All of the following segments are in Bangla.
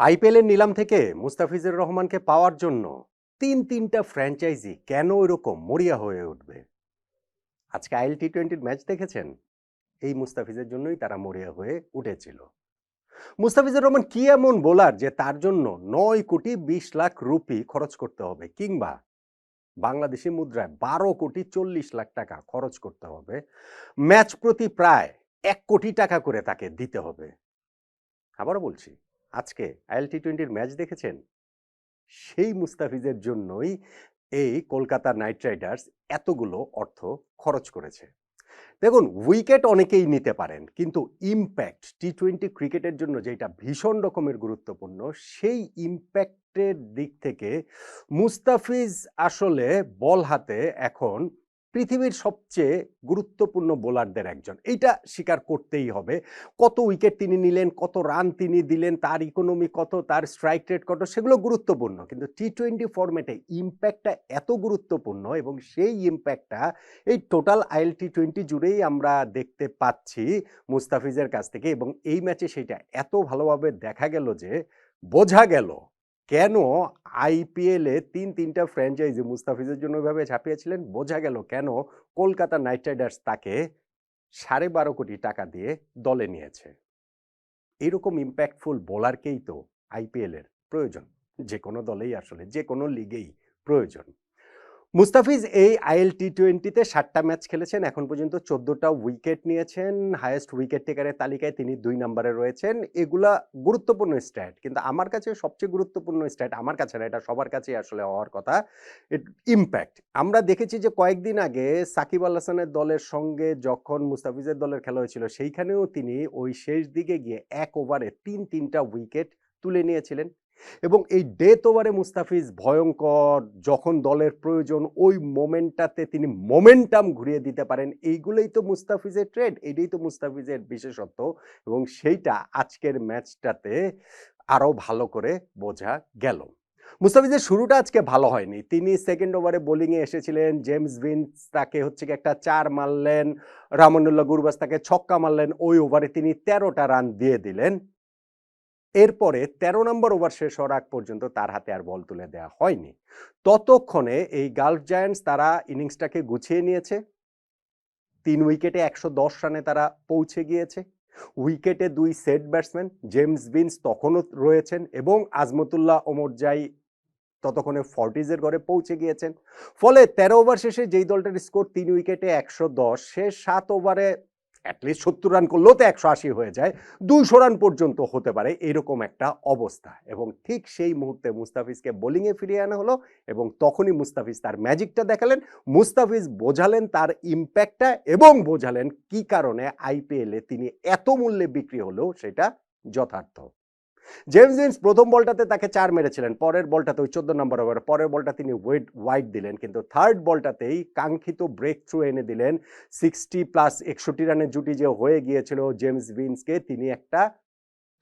আইপিএলের নিলাম থেকে মুস্তাফিজুর রহমানকে পাওয়ার জন্য তিন তিনটা ফ্র্যাঞ্চাইজি কেন এরকম মরিয়া হয়ে উঠবে? আজকে আইএল টি টোয়েন্টির ম্যাচ দেখেছেন? এই মুস্তাফিজের জন্যই তারা মরিয়া হয়ে উঠেছিল। মুস্তাফিজুর রহমান কি এমন বোলার যে তার জন্য নয় কোটি বিশ লাখ রুপি খরচ করতে হবে কিংবা বাংলাদেশি মুদ্রায় বারো কোটি চল্লিশ লাখ টাকা খরচ করতে হবে, ম্যাচ প্রতি প্রায় এক কোটি টাকা করে তাকে দিতে হবে? আবারও বলছি আজকে আইএল টি টোয়েন্টির ম্যাচ দেখেছেন? সেই মুস্তাফিজের জন্যই এই কলকাতা নাইট রাইডার্স এতগুলো অর্থ খরচ করেছে। দেখুন, উইকেট অনেকেই নিতে পারেন, কিন্তু ইম্প্যাক্ট টি টোয়েন্টি ক্রিকেটের জন্য যেটা ভীষণ রকমের গুরুত্বপূর্ণ, সেই ইম্প্যাক্টের দিক থেকে মুস্তাফিজ আসলে বল হাতে এখন পৃথিবীর সবচেয়ে গুরুত্বপূর্ণ বোলারদের একজন। এইটা স্বীকার করতেই হবে। কত উইকেট তিনি নিলেন, কত রান তিনি দিলেন, তার ইকোনমি কত, তার স্ট্রাইক রেট কত, সেগুলো গুরুত্বপূর্ণ। কিন্তু টি টোয়েন্টি ফরম্যাটে ইম্প্যাক্টটা এত গুরুত্বপূর্ণ এবং সেই ইম্প্যাক্টটা এই টোটাল আইএল টি টোয়েন্টি জুড়েই আমরা দেখতে পাচ্ছি মুস্তাফিজের কাছ থেকে এবং এই ম্যাচে সেটা এত ভালোভাবে দেখা গেল যে বোঝা গেল কেন আইপিএলে তিন তিনটা ফ্র্যাঞ্চাইজি মুস্তাফিজের জন্য এভাবে ঝাঁপিয়েছিলেন? বোঝা গেল কেন কলকাতা নাইট রাইডার্স তাকে সাড়ে বারো কোটি টাকা দিয়ে দলে নিয়েছে। এরকম ইম্প্যাক্টফুল বোলারকেই তো আইপিএলের প্রয়োজন। যে কোনো দলেই আসলে, যে কোনো লিগেই প্রয়োজন। মুস্তাফিজ, এই আইএল টি টোয়েন্টিতে ষাটটা ম্যাচ খেলেছেন। এখন পর্যন্ত চোদ্দোটা উইকেট নিয়েছেন। হায়েস্ট উইকেট টেকারের তালিকায় তিনি দুই নম্বরে রয়েছেন। এগুলা গুরুত্বপূর্ণ স্ট্যাট। কিন্তু আমার কাছে সবচেয়ে গুরুত্বপূর্ণ স্ট্যাট আমার কাছে না, এটা সবার কাছেই আসলে হওয়ার কথা ইম্প্যাক্ট। আমরা দেখেছি যে কয়েকদিন আগে সাকিব আল হাসানের দলের সঙ্গে যখন মুস্তাফিজের দলের খেলা হয়েছিল, সেইখানেও তিনি ওই শেষ দিকে গিয়ে এক ওভারে তিন তিনটা উইকেট তুলে নিয়েছিলেন। এবং এই ডেথ ওভারে মুস্তাফিজ ভয়ঙ্কর, যখন দলের প্রয়োজন ওই মোমেন্টটাতে তিনি মোমেন্টাম ঘুরিয়ে দিতে পারেন, এইগুলোই তো মুস্তাফিজের ট্রেড এটাই তো মুস্তাফিজের বিশেষত্ব এবং সেইটা আজকের ম্যাচটাতে আরও ভালো করে বোঝা গেল। মুস্তাফিজের শুরুটা আজকে ভালো হয়নি। তিনি সেকেন্ড ওভারে বোলিংয়ে এসেছিলেন, জেমস ভিন্স তাকে হচ্ছে কি একটা চার মারলেন, রামানুল্লাহ গুরবাস তাকে ছক্কা মারলেন, ওই ওভারে তিনি তেরোটা রান দিয়ে দিলেন। এরপরে ১৩ নম্বর ওভার শেষ হওয়ার আগ পর্যন্ত তার হাতে আর বল তুলে দেওয়া হয়নি। ততক্ষণে এই গালফ জায়ান্টস তারা ইনিংসটাকে গুছিয়ে নিয়েছে। তিন উইকেটে একশো দশ রানে তারা পৌঁছে গিয়েছে। উইকেটে দুই সেট ব্যাটসম্যান জেমস বিন্স তখনও রয়েছেন এবং আজমতুল্লাহ ওমরজাই ততক্ষণে ফর্টিজের ঘরে পৌঁছে গিয়েছেন। ফলে তেরো ওভার শেষে যেই দলটার স্কোর তিন উইকেটে একশো দশ, সে সাত ওভারে অ্যাটলিস্ট সত্তর রান করলেও তো একশো আশি হয়ে যায়। দুশো রান পর্যন্ত হতে পারে এরকম একটা অবস্থা। এবং ঠিক সেই মুহূর্তে মুস্তাফিজকে বোলিংয়ে ফিরিয়ে আনা হলো এবং তখনই মুস্তাফিজ তার ম্যাজিকটা দেখালেন। মুস্তাফিজ বোঝালেন তার ইম্প্যাক্টটা এবং বোঝালেন কি কারণে আইপিএলে তিনি এত মূল্যে বিক্রি হলেও সেটা যথার্থ। জেমস জিন্স প্রথম বলটাতে তাকে চার মেরেছিলেন, পরের বলটাতে ওই চোদ্দ নম্বর ওভার, পরের বলটা তিনি ওয়েট ওয়াইড দিলেন, কিন্তু থার্ড বলটাতেই কাঙ্ক্ষিত ব্রেক থ্রু এনে দিলেন, সিক্সটি প্লাস একষট্টি রানের জুটি যে হয়ে গিয়েছিল জেমস ভিন্সকে তিনি একটা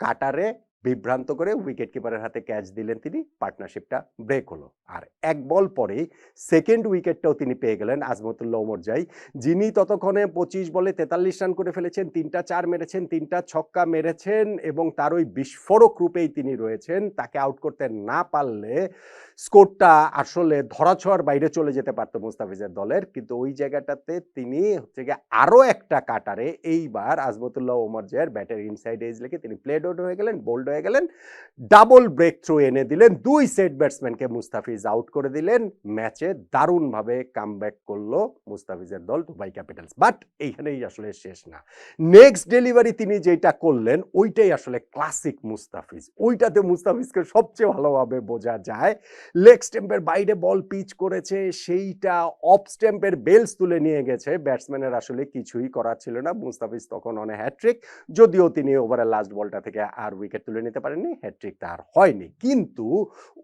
কাটারে বিভ্রান্ত করে উইকেট কিপারের হাতে ক্যাচ দিলেন তিনি পার্টনারশিপটা ব্রেক হলো। আর এক বল পরেই সেকেন্ড উইকেটটাও তিনি পেয়ে গেলেন আজমতুল্লাহ ওমর যাই যিনি ততক্ষণে পঁচিশ বলে তেতাল্লিশ রান করে ফেলেছেন, তিনটা চার মেরেছেন, তিনটা ছক্কা মেরেছেন এবং তার ওই বিস্ফোরক রূপেই তিনি রয়েছেন, তাকে আউট করতে না পারলে স্কোরটা আসলে ধরাছোঁয়ার বাইরে চলে যেতে পারতো মুস্তাফিজের দলের। কিন্তু ওই জায়গাটাতে তিনি হচ্ছে গিয়ে আরও একটা কাটারে এইবার আজমতুল্লাহ ওমর জায়ের ব্যাটের ইনসাইড এজ লেগে তিনি প্লেড আউট হয়ে গেলেন বোল্ড হয়ে গেলেন ডাবল ব্রেক থ্রু এনে দিলেন, দুই সেট ব্যাটসম্যানকে মুস্তাফিজ আউট করে দিলেন। ম্যাচে দারুণভাবে কাম ব্যাক করল মুস্তাফিজের দল দুবাই ক্যাপিটালস বাট এইখানেই আসলে শেষ না। নেক্সট ডেলিভারি তিনি যেটা করলেন, ওইটাই আসলে ক্লাসিক মুস্তাফিজ। ওইটাতে মুস্তাফিজকে সবচেয়ে ভালোভাবে বোঝা যায় লেগ স্টেম্পের বাইরে বল পিচ করেছে, সেইটা অফ স্টেম্পের বেলস তুলে নিয়ে গেছে। ব্যাটসম্যানের আসলে কিছুই করার ছিল না। মুস্তাফিজ তখন অনে হ্যাট্রিক যদিও তিনি ওভারের লাস্ট বলটা থেকে আর উইকেট তুলে নিতে পারেননি। হ্যাট্রিক তার হয়নি। কিন্তু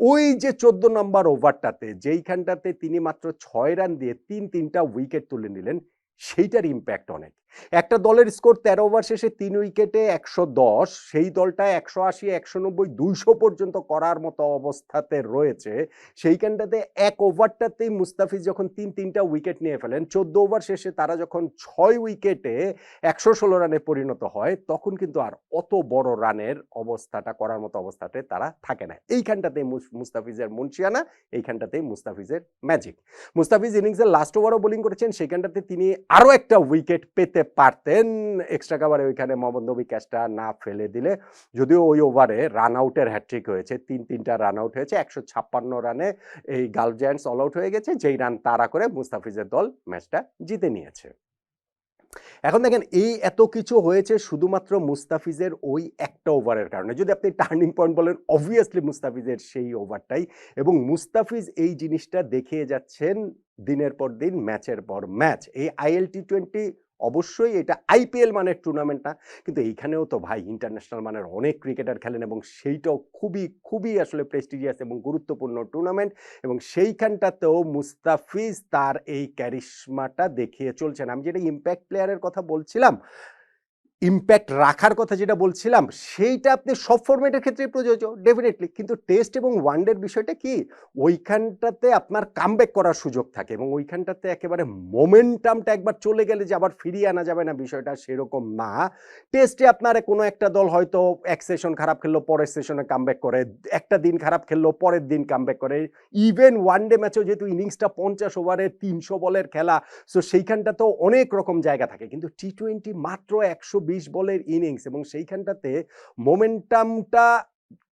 ওই যে চোদ্দ নম্বর ওভারটাতে যেইখানটাতে তিনি মাত্র ছয় রান দিয়ে তিন তিনটা উইকেট তুলে নিলেন সেইটার ইম্প্যাক্ট অনেক। একটা দলের স্কোর তেরো ওভার শেষে তিন উইকেটে একশো দশ, সেই দলটা একশো আশি, একশো নব্বই, দুইশো পর্যন্ত করার মতো অবস্থাতে রয়েছে। সেইখানটাতে এক ওভারটাতেই মুস্তাফিজ যখন তিন, তিনটা উইকেট নিয়ে ফেলেন, চোদ্দ ওভার শেষে তারা যখন ছয় উইকেটে একশো ষোলো রানে পরিণত হয়, তখন কিন্তু আর অত বড় রানের অবস্থাটা, করার মতো অবস্থাতে তারা থাকে না। এইখানটাতেই মুস- মুস্তাফিজের মুন্সিয়ানা এইখানটাতেই মুস্তাফিজের ম্যাজিক মুস্তাফিজ ইনিংসের লাস্ট ওভারও বোলিং করেছেন সেখানটাতে তিনি আরও একটা উইকেট পেতে পারতেন। এক্সট্রা কাভারে ওইখানে মোহাম্মদ নবী ক্যাচটা না ফেলে দিলে। যদিও ওই ওভারে রান আউটের হ্যাট্রিক হয়েছে। তিন, তিনটা রান আউট হয়েছে। একশো ছাপ্পান্ন রানে এই গালফ জায়ান্টস অল আউট হয়ে গেছে। যেই রান তাড়া করে মুস্তাফিজের দল ম্যাচটা জিতে নিয়েছে। এখন দেখেন, এই এত কিছু হয়েছে শুধুমাত্র মুস্তাফিজের ওই একটা ওভারের কারণে। যদি আপনি টার্নিং পয়েন্ট বলেন অবভিয়াসলি মুস্তাফিজের সেই ওভারটাই এবং মুস্তাফিজ এই জিনিসটা দেখিয়ে যাচ্ছেন দিনের পর দিন, ম্যাচের পর ম্যাচ। এই আইএল টি টোয়েন্টি অবশ্যই এটা আইপিএল মানের টুর্নামেন্ট না কিন্তু এইখানেও তো ভাই ইন্টারন্যাশনাল মানের অনেক ক্রিকেটার খেলেন এবং সেইটাও খুবই খুবই আসলে প্রেস্টিজিয়াস এবং গুরুত্বপূর্ণ টুর্নামেন্ট এবং সেইখানটাতেও মুস্তাফিজ তার এই ক্যারিশমাটা দেখিয়ে চলছেন। আমি যেটা ইম্প্যাক্ট প্লেয়ারের কথা বলছিলাম ইম্প্যাক্ট রাখার কথা যেটা বলছিলাম, সেইটা আপনি সব ফরম্যাটের ক্ষেত্রে প্রযোজ্য ডেফিনেটলি কিন্তু টেস্ট এবং ওয়ানডের বিষয়টা কি? ওইখানটাতে আপনার কামব্যাক করার সুযোগ থাকে এবং ওইখানটাতে একেবারে মোমেন্টামটা একবার চলে গেলে যে আবার ফিরিয়ে আনা যাবে না বিষয়টা সেরকম না। টেস্টে আপনার কোনো একটা দল হয়তো এক সেশন খারাপ খেললো, পরের সেশনে কামব্যাক করে, একটা দিন খারাপ খেললো, পরের দিন কামব্যাক করে। ইভেন ওয়ানডে ম্যাচেও যেহেতু ইনিংসটা পঞ্চাশ ওভারে তিনশো বলের খেলা সো সেইখানটা তো অনেক রকম জায়গা থাকে। কিন্তু টি টোয়েন্টি মাত্র একশো বিশ বলের ইনিংস এবং সেইখানটাতে মোমেন্টামটা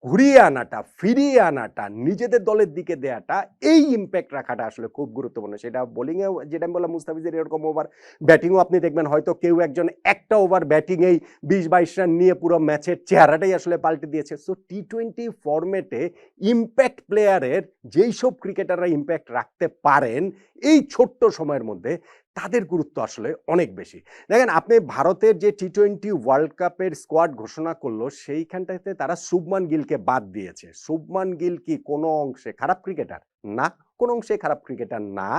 ঘুরিয়ে আনাটা, ফিরিয়ে আনাটা, নিজেদের দলের দিকে দেয়াটা, এই ইম্প্যাক্ট রাখাটা আসলে খুব গুরুত্বপূর্ণ। সেটা বোলিংয়েও যেটা আমি বললাম, মুস্তাফিজের এরকম ওভার ব্যাটিংও আপনি দেখবেন, হয়তো কেউ একজন একটা ওভার ব্যাটিংয়েই বিশ বাইশ রান নিয়ে পুরো ম্যাচের চেহারাটাই আসলে পাল্টে দিয়েছে। সো টি টোয়েন্টি ফরম্যাটে ইম্প্যাক্ট প্লেয়ারের যেই সব ক্রিকেটাররা ইম্প্যাক্ট রাখতে পারেন এই ছোট্ট সময়ের মধ্যে তাদের গুরুত্ব আসলে অনেক বেশি। দেখেন, আপনি ভারতের যে টি টোয়েন্টি ওয়ার্ল্ড কাপের স্কোয়াড ঘোষণা করল, সেইখানটাতে তারা শুভমান গিলকে বাদ দিয়েছে। শুভমান গিল কি কোনো অংশে, খারাপ ক্রিকেটার না, কোনো অংশে খারাপ ক্রিকেটার না।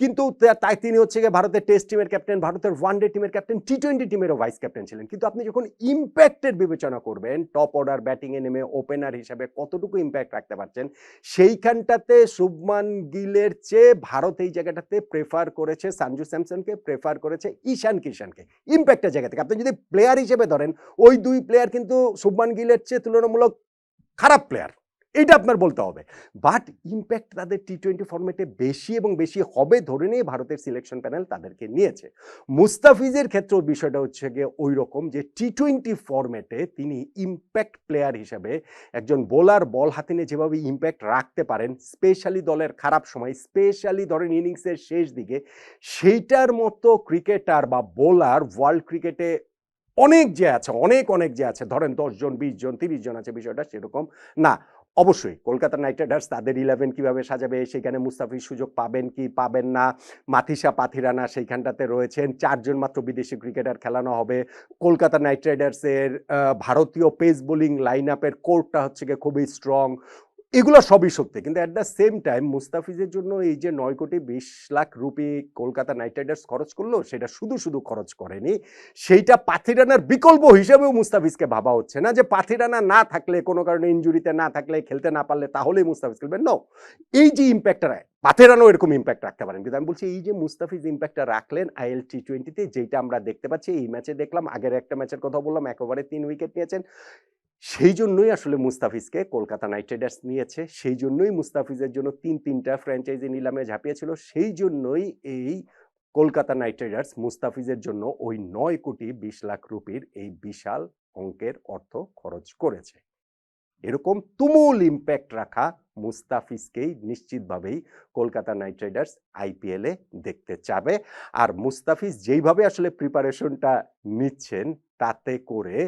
কিন্তু তাই তিনি হচ্ছে গিয়ে ভারতের টেস্ট টিমের ক্যাপ্টেন, ভারতের ওয়ানডে টিমের ক্যাপ্টেন টি টোয়েন্টি টিমেরও ভাইস ক্যাপ্টেন ছিলেন। কিন্তু আপনি যখন ইম্প্যাক্টের বিবেচনা করবেন টপ অর্ডার ব্যাটিংয়ে নেমে ওপেনার হিসাবে কতটুকু ইম্প্যাক্ট রাখতে পারছেন, সেইখানটাতে শুভমান গিলের চেয়ে ভারত এই জায়গাটাতে প্রেফার করেছে সঞ্জু স্যামসনকে প্রেফার করেছে ঈশান কিষানকে। ইম্প্যাক্টের জায়গা থেকে। আপনি যদি প্লেয়ার হিসেবে ধরেন, ওই দুই প্লেয়ার কিন্তু শুভমান গিলের চেয়ে তুলনামূলক খারাপ প্লেয়ার এটা আপনার বলতে হবে। বাট ইম্প্যাক্ট তাদের টি টোয়েন্টি ফর্মেটে বেশি এবং বেশি হবে ধরে নিয়ে ভারতের সিলেকশন প্যানেল তাদেরকে নিয়েছে। মুস্তাফিজের ক্ষেত্রেও বিষয়টা হচ্ছে গিয়ে ওই রকম যে টি টোয়েন্টি ফর্মেটে তিনি ইম্প্যাক্ট প্লেয়ার হিসেবে একজন বোলার বল হাতে নিয়ে যেভাবে ইম্প্যাক্ট রাখতে পারেন স্পেশালি দলের খারাপ সময় স্পেশালি ধরেন ইনিংসের শেষ দিকে, সেইটার মতো ক্রিকেটার বা বোলার ওয়ার্ল্ড ক্রিকেটে অনেক যে আছে, অনেক অনেক যে আছে, ধরেন দশজন বিশ জন, তিরিশ জন আছে, বিষয়টা সেরকম না। অবশ্যই, কলকাতা নাইট রাইডার্স তাদের ইলেভেন কীভাবে সাজাবে সেখানে মুস্তাফির সুযোগ পাবেন কি পাবেন না, মাথিসা পাথিরানা সেইখানটাতে রয়েছেন, চারজন মাত্র বিদেশি ক্রিকেটার খেলানো হবে। কলকাতা নাইট রাইডার্সের ভারতীয় পেস বোলিং লাইন আপের কোর্টটা হচ্ছে গিয়ে খুবই স্ট্রং এগুলো সবই সত্যি, কিন্তু অ্যাট দ্য সেম টাইম মুস্তাফিজের জন্য এই যে নয় কোটি বিশ lakh rupee Kolkata Knight Riders খরচ করল, সেটা শুধু শুধু খরচ করেনি। সেইটা পাথিরানার বিকল্প হিসেবেও মুস্তাফিজকে ভাবা হচ্ছে না যে পাথিরানা না থাকলে, কোনো কারণে ইঞ্জুরিতে না থাকলে, খেলতে না পারলে তাহলেই মুস্তাফিজ খেলবেন নো এই যে ইম্প্যাক্টটা পাথেরানো এরকম ইম্প্যাক্ট রাখতে পারেন। কিন্তু আমি বলছি, এই যে মুস্তাফিজ ইম্প্যাক্টটা রাখলেন আইএল টি টোয়েন্টিতে যেটা আমরা দেখতে পাচ্ছি, এই ম্যাচে দেখলাম, আগের একটা ম্যাচের কথা বললাম এক ওভারে তিন উইকেট নিয়েছেন। সেই জন্যই আসলে মুস্তাফিজকে কলকাতা নাইট রাইডার্স নিয়েছে, সেই জন্যই মুস্তাফিজের জন্য তিন তিনটা ফ্র্যাঞ্চাইজি নিলামে ঝাঁপিয়েছিল, সেই জন্যই এই কলকাতা নাইট রাইডার্স মুস্তাফিজের জন্য ওই নয় কোটি বিশ লাখ রুপির এই বিশাল অঙ্কের অর্থ খরচ করেছে। এরকম তুমুল ইম্প্যাক্ট রাখা মুস্তাফিজকেই নিশ্চিতভাবেই কলকাতা নাইট রাইডার্স আইপিএলে দেখতে চাবে। আর মুস্তাফিজ যেইভাবে আসলে প্রিপারেশনটা নিচ্ছেন, তাতে করে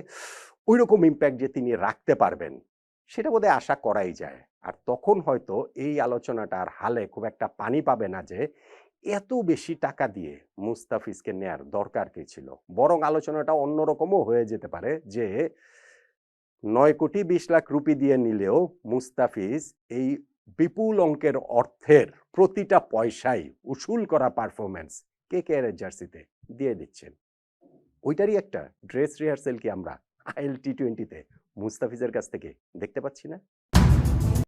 ওই রকম ইম্প্যাক্ট যে তিনি রাখতে পারবেন, সেটা বোধহয় আশা করাই যায়। আর তখন হয়তো এই আলোচনাটা আর হালে খুব একটা পানি পাবে না যে, এত বেশি টাকা দিয়ে মুস্তাফিজকে নেয়ার দরকার কি ছিল? বরং আলোচনাটা অন্যরকমও হয়ে যেতে পারে যে, নয় কোটি বিশ লাখ রুপি দিয়ে নিলেও মুস্তাফিজ এই বিপুল অঙ্কের অর্থের প্রতিটা পয়সাই উসুল করা পারফরমেন্স কে কে এর জার্সিতে দিয়ে দিচ্ছেন? ওইটারই একটা ড্রেস রিহার্সেল কি আমরা আইএল টি টোয়েন্টিতে মুস্তাফিজের কাছ থেকে দেখতে পাচ্ছি না।